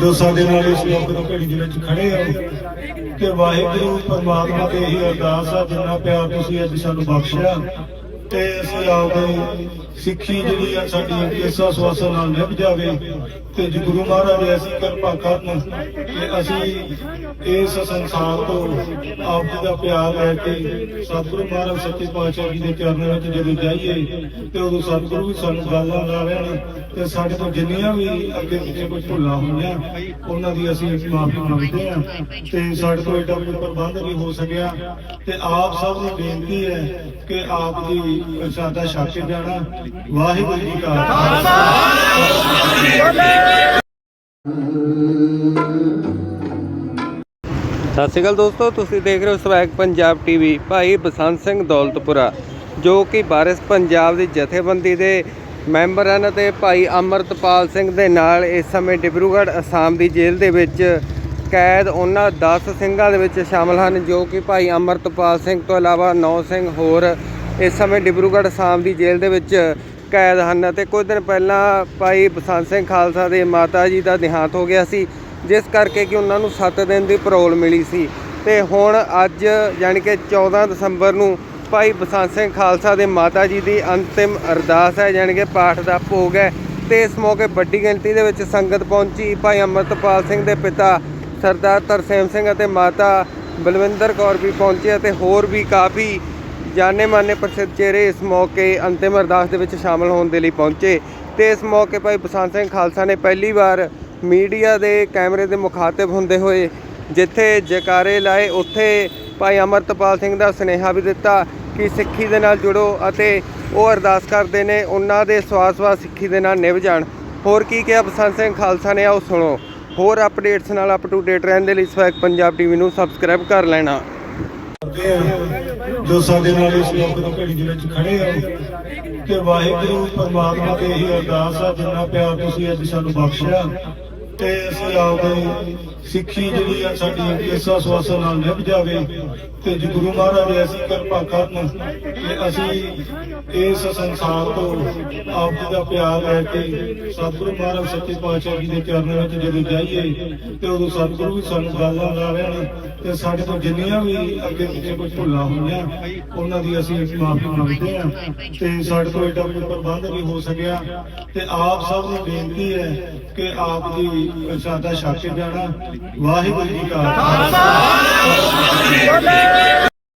ਜੋ ਸਾਡੇ ਨਾਲ ਇਸ ਲੋਕ ਘੜੀ ਦੇ ਵਿੱਚ ਖੜੇ ਆ। ਤੇ ਵਾਹਿਗੁਰੂ, ਪਰਮਾਤਮਾ ਤੇ ਇਹ ਅਰਦਾਸ ਆ, ਜਿੰਨਾ ਪਿਆਰ ਤੁਸੀਂ ਅੱਜ ਸਾਨੂੰ ਬਖਸ਼ਿਆ ਤੇ ਅਸੀਂ ਆਪਦੇ ਸਿੱਖੀ ਜਿਹੜੀ ਆ ਸਾਡੀ ਇਸਾ ਸਵਾਸਾਂ ਨਾਲ ਨਿਭ ਜਾਵੇ ਤੇ ਜੀ ਗੁਰੂ ਮਹਾਰਾਜ ਐਸੀ ਕਿਰਪਾ ਕਰਨ ਕਿ ਅਸੀਂ ਇਸ ਸੰਸਾਰ ਤੋਂ ਆਪ ਜੀ ਦਾ ਪਿਆਰ ਲੈ ਕੇ ਸਤਿਗੁਰੂ ਮਹਾਰਾਜ ਸੱਚੇ ਪਾਤਸ਼ਾਹ ਜੀ ਦੇ ਚਰਨਾਂ ਵਿੱਚ ਜਦੋਂ ਜਾਈਏ ਤੇ ਉਦੋਂ ਸਤਿਗੁਰੂ ਵੀ ਸਾਨੂੰ ਗੱਲਾਂ ਲਾ ਲੈਣ ਤੇ ਸਾਡੇ ਤੋਂ ਜਿੰਨੀਆਂ ਵੀ ਅੱਗੇ ਪਿੱਛੇ ਕੋਈ ਭੁੱਲਾਂ ਹੋਈਆਂ, ਉਹਨਾਂ ਦੀ ਅਸੀਂ ਮਾਫੀ ਮੰਗਦੇ ਹਾਂ ਤੇ ਸਾਡੇ ਤੋਂ ਏਡਾ ਕੋਈ ਪ੍ਰਬੰਧ ਨਹੀਂ ਹੋ ਸਕਿਆ ਤੇ ਆਪ ਸਭ ਨੂੰ ਬੇਨਤੀ ਹੈ ਕਿ ਆਪ ਦੀ ਪ੍ਰਸ਼ਾਦਾ ਛਕ ਕੇ ਜਾਣਾ। ਵਾਹਿਗੁਰੂ ਜੀ ਕਾ ਖਾਲਸਾ। ਸਤਿ ਸ਼੍ਰੀ ਅਕਾਲ ਦੋਸਤੋ, ਤੁਸੀਂ ਦੇਖ ਰਹੇ ਹੋ ਸਵੈਗ ਪੰਜਾਬ ਟੀਵੀ। ਭਾਈ ਬਸੰਤ ਸਿੰਘ ਦੌਲਤਪੁਰਾ, ਜੋ ਕਿ ਬਾਰਿਸ ਪੰਜਾਬ ਦੀ ਜਥੇਬੰਦੀ ਦੇ ਮੈਂਬਰ ਹਨ ਤੇ ਭਾਈ ਅਮਰਤਪਾਲ ਸਿੰਘ ਦੇ ਨਾਲ ਇਸ ਸਮੇਂ ਡਿਬਰੂਗੜ੍ਹ ਅਸਾਮ ਦੀ ਜੇਲ੍ਹ ਦੇ ਵਿੱਚ ਕੈਦ ਉਹਨਾਂ 10 ਸਿੰਘਾਂ ਦੇ ਵਿੱਚ ਸ਼ਾਮਲ ਹਨ, ਜੋ ਕਿ ਭਾਈ ਅਮਰਤਪਾਲ ਸਿੰਘ ਤੋਂ ਇਲਾਵਾ 9 ਸਿੰਘ ਹੋਰ ਇਸ ਸਮੇਂ ਡਿਬਰੂਗੜ੍ਹ ਅਸਾਮ ਦੀ ਜੇਲ੍ਹ ਦੇ ਵਿੱਚ ਕੈਦ ਹਨ ਅਤੇ ਕੁਝ ਦਿਨ ਪਹਿਲਾਂ ਭਾਈ ਬਸੰਤ ਸਿੰਘ ਖਾਲਸਾ ਦੇ ਮਾਤਾ ਜੀ ਦਾ ਦੇਹਾਂਤ ਹੋ ਗਿਆ ਸੀ, ਜਿਸ ਕਰਕੇ ਕਿ ਉਹਨਾਂ ਨੂੰ 7 ਦਿਨ ਦੀ ਪਰੋਲ ਮਿਲੀ ਸੀ। ਤੇ ਹੁਣ ਅੱਜ ਯਾਨੀ ਕਿ 14 ਦਸੰਬਰ ਨੂੰ ਭਾਈ ਬਸੰਤ ਸਿੰਘ ਖਾਲਸਾ ਦੇ ਮਾਤਾ ਜੀ ਦੀ ਅੰਤਿਮ ਅਰਦਾਸ ਹੈ ਯਾਨੀ ਕਿ ਪਾਠ ਦਾ ਭੋਗ ਹੈ। ਤੇ ਇਸ ਮੌਕੇ ਵੱਡੀ ਗਿਣਤੀ ਦੇ ਵਿੱਚ ਸੰਗਤ ਪਹੁੰਚੀ। ਭਾਈ ਅਮਰਤਪਾਲ ਸਿੰਘ ਦੇ ਪਿਤਾ ਸਰਦਾਰ ਤਰਸੇਮ ਸਿੰਘ ਅਤੇ ਮਾਤਾ ਬਲਵਿੰਦਰ ਕੌਰ ਵੀ ਪਹੁੰਚੇ ਅਤੇ ਹੋਰ ਵੀ ਕਾਫੀ ਜਾਣੇ ਮਾਨੇ ਪ੍ਰਸਿੱਧ ਚਿਹਰੇ ਇਸ ਮੌਕੇ ਅੰਤਿਮ ਅਰਦਾਸ ਦੇ ਵਿੱਚ ਸ਼ਾਮਲ ਹੋਣ ਦੇ ਲਈ ਪਹੁੰਚੇ ਤੇ ਇਸ ਮੌਕੇ ਭਾਈ ਬਸੰਤ ਸਿੰਘ ਖਾਲਸਾ ਨੇ ਪਹਿਲੀ ਵਾਰ ਮੀਡੀਆ ਦੇ ਕੈਮਰੇ ਦੇ ਮੁਖਾਤਿਬ ਹੁੰਦੇ ਹੋਏ ਜਿੱਥੇ ਜਕਾਰੇ ਲਾਏ, ਉੱਥੇ ਭਾਈ ਅਮਰਤਪਾਲ ਸਿੰਘ ਦਾ ਸੁਨੇਹਾ ਵੀ ਦਿੱਤਾ ਕਿ ਸਿੱਖੀ ਦੇ ਨਾਲ ਜੁੜੋ ਅਤੇ ਉਹ ਅਰਦਾਸ ਕਰਦੇ ਨੇ, ਉਹਨਾਂ ਦੇ ਸਵਾਸ-ਸਵਾਸ ਸਿੱਖੀ ਦੇ ਨਾਲ ਨਿਭ ਜਾਣ। ਹੋਰ ਕੀ ਕਿਹਾ ਬਸੰਤ ਸਿੰਘ ਖਾਲਸਾ ਨੇ, ਆਓ ਸੁਣੋ। ਹੋਰ ਅਪਡੇਟਸ ਨਾਲ ਅਪ ਟੂ ਡੇਟ ਰਹਿਣ ਦੇ ਲਈ ਸਵੈਗ ਪੰਜਾਬ ਟੀਵੀ ਨੂੰ ਸਬਸਕ੍ਰਾਈਬ ਕਰ ਲੈਣਾ। ਕਰਦੇ ਆ, ਜੋ ਸਾਡੇ ਨਾਲ ਇਸ ਲੋਕ ਦੀ ਘੜੀ ਦੇ ਵਿੱਚ ਖੜੇ ਆ। ਤੇ ਵਾਹਿਗੁਰੂ, ਪਰਮਾਤਮਾ ਤੇ ਇਹ ਅਰਦਾਸ ਆ, ਜਿੰਨਾ ਪਿਆਰ ਤੁਸੀਂ ਅੱਜ ਸਾਨੂੰ ਬਖਸ਼ਿਆ ਤੇ ਅਸੀਂ ਆਪਦੇ ਸਿੱਖੀ ਜਿਹੜੀ ਆ ਸਾਡੀ ਇਸਾ ਸਵਾਸਾਂ ਨਾਲ ਨਿਭ ਜਾਵੇ ਤੇ ਜੀ ਗੁਰੂ ਮਹਾਰਾਜ ਐਸੀ ਕਿਰਪਾ ਕਰਨ ਕਿ ਅਸੀਂ ਇਸ ਸੰਸਾਰ ਤੋਂ ਆਪ ਜੀ ਦਾ ਪਿਆਰ ਲੈ ਕੇ ਸਤਿਗੁਰੂ ਮਹਾਰਾਜ ਸੱਚੇ ਪਾਤਸ਼ਾਹ ਜੀ ਦੇ ਚਰਨਾਂ ਵਿੱਚ ਜਦੋਂ ਜਾਈਏ ਤੇ ਉਦੋਂ ਸਤਿਗੁਰੂ ਵੀ ਸਾਨੂੰ ਗੱਲਾਂ ਲਾ ਲੈਣ ਤੇ ਸਾਡੇ ਤੋਂ ਜਿੰਨੀਆਂ ਵੀ ਅੱਗੇ ਪਿੱਛੇ ਕੋਈ ਭੁੱਲਾਂ ਹੋਈਆਂ, ਉਹਨਾਂ ਦੀ ਅਸੀਂ ਮਾਫੀ ਮੰਗਦੇ ਹਾਂ ਤੇ ਸਾਡੇ ਤੋਂ ਏਡਾ ਕੋਈ ਪ੍ਰਬੰਧ ਨਹੀਂ ਹੋ ਸਕਿਆ ਤੇ ਆਪ ਸਭ ਨੂੰ ਬੇਨਤੀ ਹੈ ਕਿ ਆਪ ਦੀ ਪ੍ਰਸ਼ਾਦਾ ਛਕ ਕੇ ਜਾਣਾ। ਵਾਹਿਗੁਰੂ ਜੀ ਕਾ ਖਾਲਸਾ।